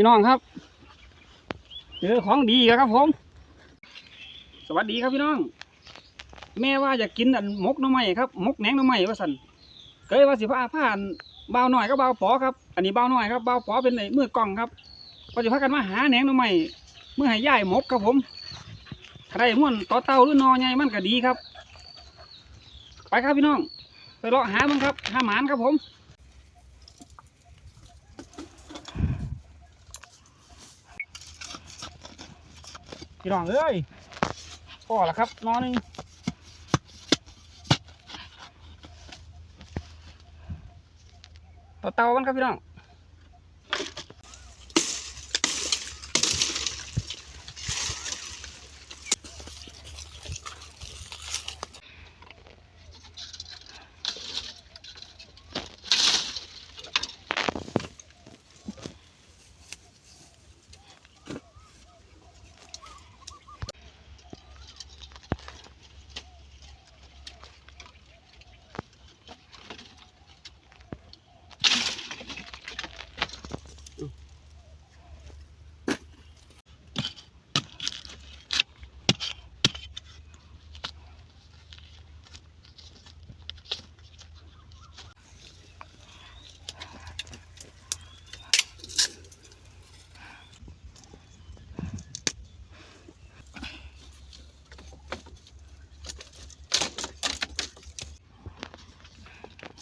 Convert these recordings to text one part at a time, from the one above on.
พี่น้องครับเจอของดีครับผม สวัสดีครับพี่น้อง แม่ว่าอยากกินอันมกน่อไม้ครับมกแหนงน่อไม้ว่าสันเคยว่าสิพาผ่านเบาหน่อยก็เบาปอครับ อันนี้เบาหน่อยครับเบาปอเป็นไอ้มือกล้องครับก็จะพากันมาหาแหนงน่อไม้เมื่อให้ย่ายมกครับผมใครม่วนต่อเต่าหรือนอใหญ่มันก็ดีครับ ไปครับพี่น้อง ไปเลาะหามันครับหาหมานครับผม พี่น้องเอ้ยก็ละครับนอนหนึ่งต่อเตากันครับพี่น้อง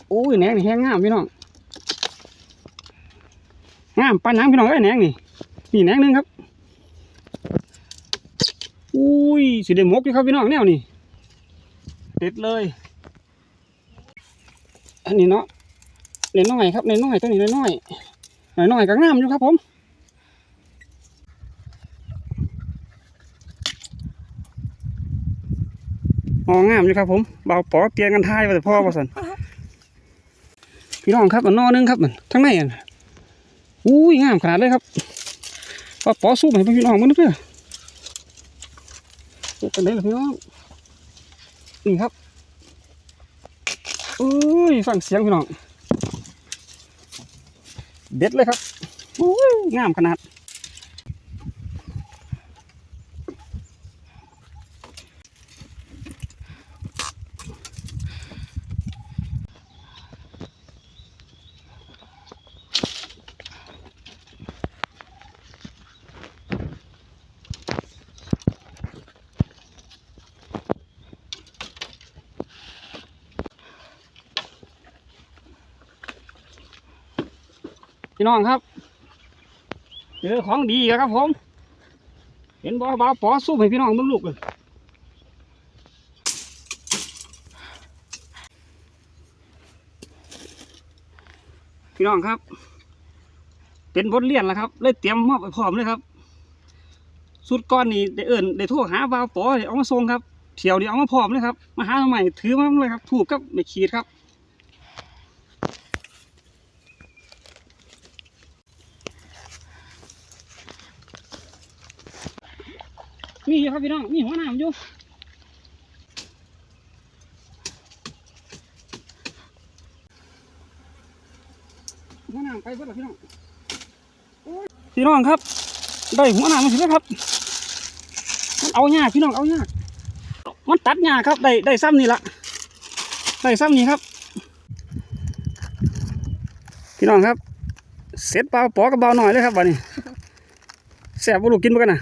โอ้ยแหนงนี่แห้งงามพี่น้องงามปานน้ำพี่น้องเอ้ยแหนงนี่นี่แหนงหนึงครับอุ้ยสีเดมกอยู่ครับพี่น้องแนวนี่เด็ดเลย อันนี้เนาะเนน้อยครับเนน้อยตัวนี้น้อยน้อยน้อยก็งามอยู่ครับผมอ๋องามอยู่ครับผมเบาปอเปลี่ยนกันท้ายว่าแต่พ่อว่าสัน พี่น้องครับอันนอนึงครับมันทั้งในอะอุ้ยงามขนาดเลยครับปอปอสู้ไหมพี่น้องมันเพื่อเด็ดกันได้เลยพี่น้องนี่ครับอุ้ยฟังเสียงพี่น้องเด็ดเลยครับอุ้ยงามขนาด พี่น้องครับ เจอของดีครับผม เห็นบ่บ่าวปอสู้ให้พี่น้องเบิ่งลูกเลยพี่น้องครับ เป็นบทเรียนแล้วครับ เลยเตรียมมอบไปพร้อมเลยครับ สุดก้อนนี่ได้เอิ่นได้โทรหาบ่าวปอให้เอามาส่งครับเที่ยวนี้เอามาพร้อมเลยครับ มาหาใหม่ถือมาเลยครับ ถูกครับไม่ขีดครับ มีอยู่ครับพี่น้อง มีหัวหนามอยู่หัวหนามไปเบิดแล้วพี่น้องพี่น้องครับ ได้หัวหนามมาสิแล้วครับ มันเอาหญ้าพี่น้องเอาหญ้ามันตัดหญ้าครับ ได้ได้ซ้ำนี่ละได้ซ้ำนี่ครับ พี่น้องครับ เสร็จเปล่าปอกับเบาหน่อยเลยครับวันนี้แสบบุรุกินมากันนะ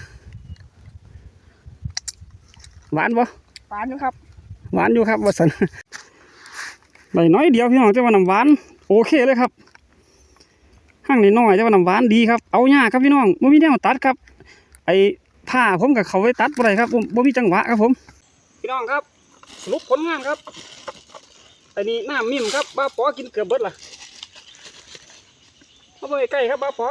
หวานปะหวานอยู่ครับ หวานอยู่ครับวสันใบน้อยเดียวพี่น้องแต่ว่าน้ำหวาน โอเคเลยครับห้างนิดน้อยแต่ว่าน้ำหวานดีครับ เอาหญ้าครับพี่น้องบ่มีแนวตัดครับ ไอ้ผ้าผมกับเขาไว้ตัดบ่ได้ครับผมบ่มีจังหวะครับผม พี่น้องครับสรุปผลงานครับไอ้นี่น้ำมิ่มครับบ้าปอกินเกือบเบิดล่ะเอาไปใกล้ครับบ้าปอ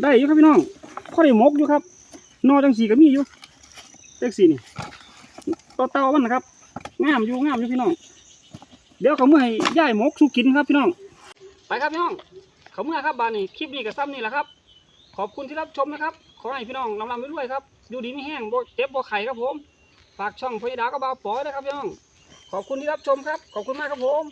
ได้อยู่ครับพี่น้องพอได้หมกอยู่ครับ นอจังสีก็มีอยู่จังสีนี่ต่อเตามันนะครับงามอยู่งามอยู่พี่น้อง เดี๋ยวเขาเมื่อให้ย่ายหมกสู้กินครับพี่น้อง ไปครับพี่น้อง เขาเมื่อครับบานนี้คลิปนี้กับซ้ำนี่แหละครับ ขอบคุณที่รับชมนะครับ ขอให้พี่น้องลำลำไปด้วยครับ อยู่ดีไม่แห้งบ่เจ็บโบไข่ครับผม ฝากช่องพยดาก็บาวปอยนะครับพี่น้อง ขอบคุณที่รับชมครับ ขอบคุณมากครับผม